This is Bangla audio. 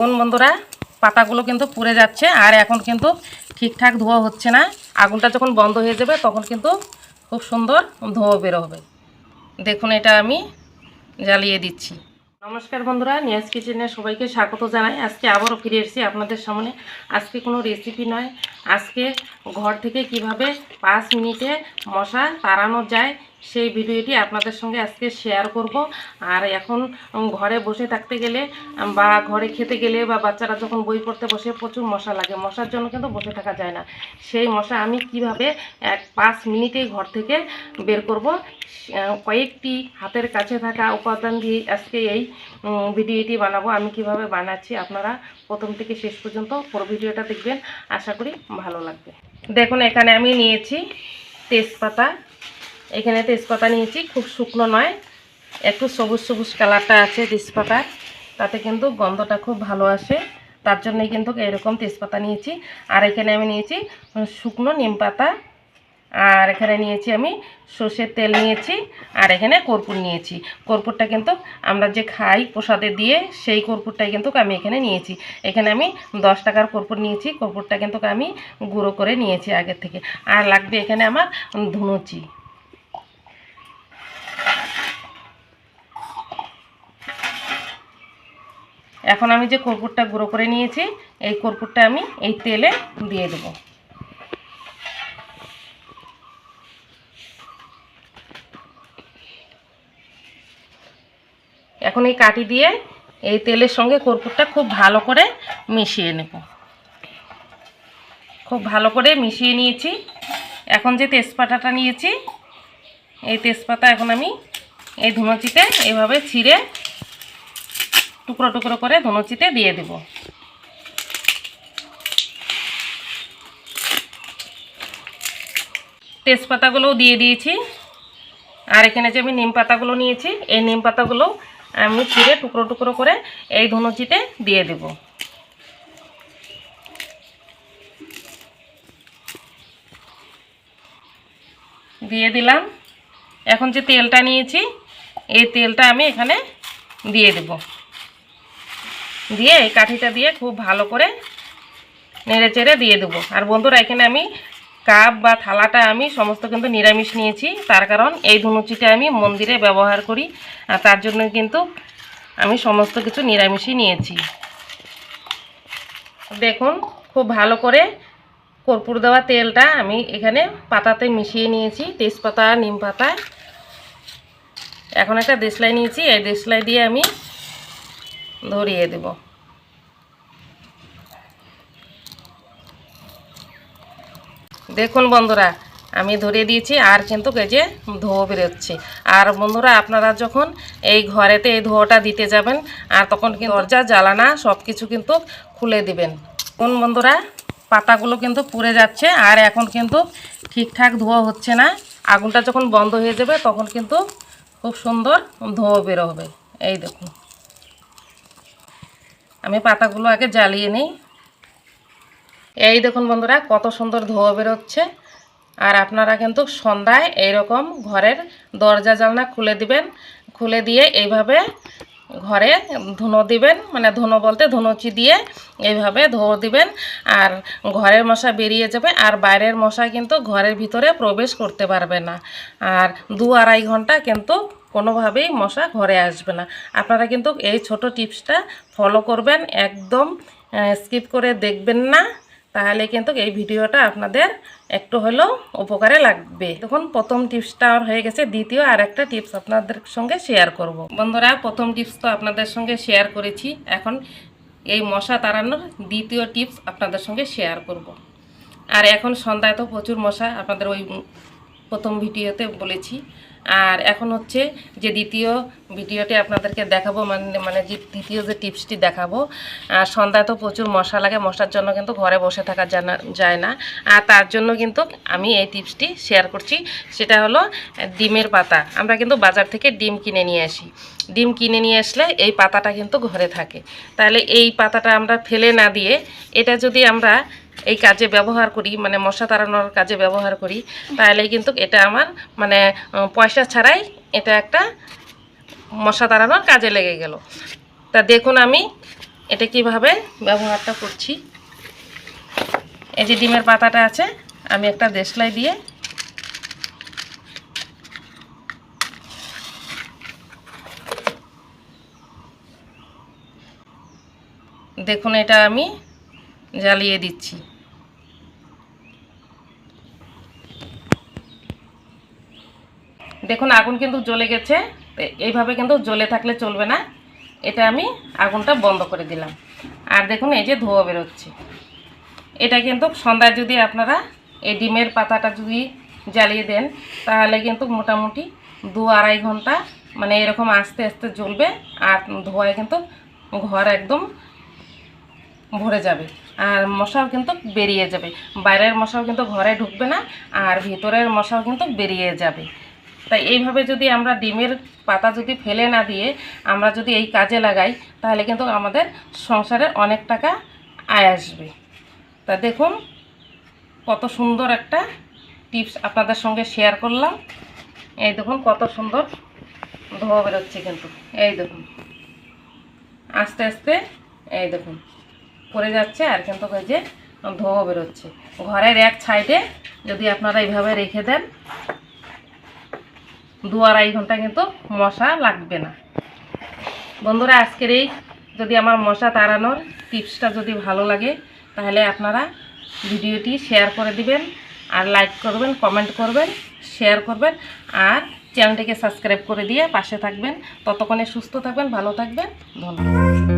কোন বন্ধুরা, পাতাগুলো কিন্তু পুড়ে যাচ্ছে আর এখন কিন্তু ঠিকঠাক ধোয়া হচ্ছে না। আগুনটা যখন বন্ধ হয়ে যাবে তখন কিন্তু খুব সুন্দর ধোয়া বেরো হবে। দেখুন এটা আমি জ্বালিয়ে দিচ্ছি। নমস্কার বন্ধুরা, নিয়াজ কিচেনে সবাইকে স্বাগত জানাই। আজকে আবারও ফিরে এসেছি আপনাদের সামনে। আজকে কোনো রেসিপি নয়। আজকে ঘর থেকে কীভাবে পাঁচ মিনিটে মশা তাড়ানো যায় সেই ভিডিওটি আপনাদের সঙ্গে আজকে শেয়ার করব। আর এখন ঘরে বসে থাকতে গেলে বা ঘরে খেতে গেলে বা বাচ্চারা যখন বই পড়তে বসে, প্রচুর মশা লাগে। মশার জন্য কিন্তু বসে থাকা যায় না। সেই মশা আমি কীভাবে এক পাঁচ মিনিটেই ঘর থেকে বের করব কয়েকটি হাতের কাছে থাকা উপাদান দিয়ে আজকে এই ভিডিওটি বানাবো। আমি কীভাবে বানাচ্ছি আপনারা প্রথম থেকে শেষ পর্যন্ত পুরো ভিডিওটা দেখবেন। আশা করি ভালো লাগবে। দেখুন, এখানে আমি নিয়েছি তেজপাতা। এখানে তেজপাতা নিয়েছি, খুব শুকনো নয়। একটু সবুজ সবুজ কালারটা আছে তেজপাতার তাতে কিন্তু গন্ধটা খুব ভালো আসে। তার জন্যই কিন্তু এরকম তেজপাতা নিয়েছি। আর এখানে আমি নিয়েছি শুকনো নিম পাতা। আর এখানে নিয়েছি আমি সর্ষের তেল নিয়েছি, আর এখানে কর্পূর নিয়েছি। কর্পূরটা কিন্তু আমরা যে খাই প্রসাদে দিয়ে, সেই কর্পূরটাই কিন্তু আমি এখানে নিয়েছি। এখানে আমি দশ টাকার কর্পূর নিয়েছি, কর্পূরটা কিন্তু আমি গুঁড়ো করে নিয়েছি আগের থেকে। আর লাগবে এখানে আমার ধুনুচি। এখন আমি যে কর্পূরটা গুঁড়ো করে নিয়েছি, এই কর্পূরটা আমি এই তেলে দিয়ে দেবো। এখন এই কাটি দিয়ে এই তেলের সঙ্গে কর্পূরটা খুব ভালো করে মিশিয়ে নেব। খুব ভালো করে মিশিয়ে নিয়েছি। এখন যে তেজপাতাটা নিয়েছি, এই তেজপাতা এখন আমি এই ধুনুচিতে এইভাবে ছিঁড়ে টুকরো টুকরো করে ধুনুচিতে দিয়ে দেব। তেজপাতাগুলোও দিয়ে দিয়েছি। আর এখানে যে আমি নিম পাতাগুলো নিয়েছি, এই নিম পাতাগুলো আমি ছিঁড়ে টুকরো টুকরো করে এই ধনুচিতে দিয়ে দেব। দিয়ে দিলাম। এখন যে তেলটা নিয়েছি, এই তেলটা আমি এখানে দিয়ে দেব। দিয়ে এই কাঠিটা দিয়ে খুব ভালো করে নেড়ে চেড়ে দিয়ে দেবো। আর বন্ধুরা, এখানে আমি কাপ বা থালাটা আমি সমস্ত কিন্তু নিরামিষ নিয়েছি। তার কারণ এই ধনুচিটা আমি মন্দিরে ব্যবহার করি, আর তার জন্য কিন্তু আমি সমস্ত কিছু নিরামিষই নিয়েছি। দেখুন, খুব ভালো করে কর্পূর দেওয়া তেলটা আমি এখানে পাতাতে মিশিয়ে নিয়েছি, তেজপাতা নিম পাতা এখন একটা দেশলাই নিয়েছি, এই দেশলাই দিয়ে আমি ধরিয়ে দেবো। দেখুন বন্ধুরা, আমি ধরিয়ে দিয়েছি, আর কিন্তু যে ধোয়া বেরোচ্ছে। আর বন্ধুরা, আপনারা যখন এই ঘরেতে এই ধোয়াটা দিতে যাবেন, আর তখন কিন্তু দরজা জ্বালানা সব কিছু কিন্তু খুলে দিবেন। কোন বন্ধুরা, পাতাগুলো কিন্তু পুড়ে যাচ্ছে, আর এখন কিন্তু ঠিকঠাক ধোয়া হচ্ছে না। আগুনটা যখন বন্ধ হয়ে যাবে, তখন কিন্তু খুব সুন্দর ধোয়া বেরো হবে। এই দেখুন। আমি পাতাগুলো আগে জ্বালিয়ে নিই। এই দেখুন বন্ধুরা, কত সুন্দর ধোয়া বেরোচ্ছে। আর আপনারা কিন্তু সন্ধ্যায় এইরকম ঘরের দরজা জানলা খুলে দিবেন, খুলে দিয়ে এইভাবে ঘরে ধুনো দিবেন মানে ধুনো বলতে ধুনুচি দিয়ে এইভাবে ধো দিবেন। আর ঘরের মশা বেরিয়ে যাবে, আর বাইরের মশা কিন্তু ঘরের ভিতরে প্রবেশ করতে পারবে না। আর দু আড়াই ঘণ্টা কিন্তু কোনোভাবেই মশা ঘরে আসবে না। আপনারা কিন্তু এই ছোট টিপসটা ফলো করবেন, একদম স্কিপ করে দেখবেন না, তাহলে কিন্তু এই ভিডিওটা আপনাদের একটু হলেও উপকারে লাগবে। তখন প্রথম টিপসটা আমার হয়ে গেছে। দ্বিতীয় আর একটা টিপস আপনাদের সঙ্গে শেয়ার করব। বন্ধুরা, প্রথম টিপস তো আপনাদের সঙ্গে শেয়ার করেছি। এখন এই মশা তাড়ানোর দ্বিতীয় টিপস আপনাদের সঙ্গে শেয়ার করব। আর এখন সন্ধ্যায় তো প্রচুর মশা, আপনাদের ওই প্রথম ভিডিওতে বলেছি। আর এখন হচ্ছে যে দ্বিতীয় ভিডিওটি আপনাদেরকে দেখাবো মানে মানে যে দ্বিতীয় যে টিপসটি দেখাবো আর সন্ধ্যায় তো প্রচুর মশা লাগে, মশার জন্য কিন্তু ঘরে বসে থাকা জানা যায় না। আর তার জন্য কিন্তু আমি এই টিপসটি শেয়ার করছি, সেটা হলো ডিমের পাতা। আমরা কিন্তু বাজার থেকে ডিম কিনে নিয়ে আসি। ডিম কিনে নিয়ে আসলে এই পাতাটা কিন্তু ঘরে থাকে। তাহলে এই পাতাটা আমরা ফেলে না দিয়ে, এটা যদি আমরা এই কাজে ব্যবহার করি মানে মশা তাড়ানোর কাজে ব্যবহার করি। তাহলে কিন্তু এটা আমার মানে পয়সা ছাড়াই এটা একটা মশা তাড়ানোর কাজে লেগে গেল। তা দেখুন আমি এটা কীভাবে ব্যবহারটা করছি। এই যে ডিমের পাতাটা আছে, আমি একটা দেশলাই দিয়ে দেখুন এটা আমি জ্বালিয়ে দিচ্ছি। দেখুন, আগুন কিন্তু জ্বলে গেছে। এইভাবে কিন্তু জ্বলে থাকলে চলবে না। এটা আমি আগুনটা বন্ধ করে দিলাম। আর দেখুন, এই যে ধোয়া বেরোচ্ছে। এটা কিন্তু সন্ধ্যায় যদি আপনারা এই ডিমের পাতাটা যদি জ্বালিয়ে দেন, তাহলে কিন্তু মোটামুটি দু আড়াই ঘণ্টা মানে এরকম আস্তে আস্তে জ্বলবে আর ধোঁয়ায় কিন্তু ঘর একদম ভরে যাবে। আর মশাও কিন্তু বেরিয়ে যাবে। বাইরের মশাও কিন্তু ঘরে ঢুকবে না, আর ভিতরের মশাও কিন্তু বেরিয়ে যাবে। তাই এইভাবে যদি আমরা ডিমের পাতা যদি ফেলে না দিয়ে আমরা যদি এই কাজে লাগাই, তাহলে কিন্তু আমাদের সংসারে অনেক টাকা আয় আসবে। তা দেখুন, কত সুন্দর একটা টিপস আপনাদের সঙ্গে শেয়ার করলাম। এই দেখুন, কত সুন্দর ধোয়া বেরোচ্ছে কিন্তু। এই দেখুন, আস্তে আস্তে, এই দেখুন। পড়ে যাচ্ছে আর কিন্তু ওই যে ধোয়া বেরোচ্ছে। ঘরের এক সাইডে যদি আপনারা এইভাবে রেখে দেন, দু আড়াই ঘণ্টা কিন্তু মশা লাগবে না। বন্ধুরা, আজকের এই যদি আমার মশা তাড়ানোর টিপসটা যদি ভালো লাগে, তাহলে আপনারা ভিডিওটি শেয়ার করে দিবেন আর লাইক করবেন, কমেন্ট করবেন, শেয়ার করবেন আর চ্যানেলটিকে সাবস্ক্রাইব করে দিয়ে পাশে থাকবেন। ততক্ষণে সুস্থ থাকবেন, ভালো থাকবেন। ধন্যবাদ।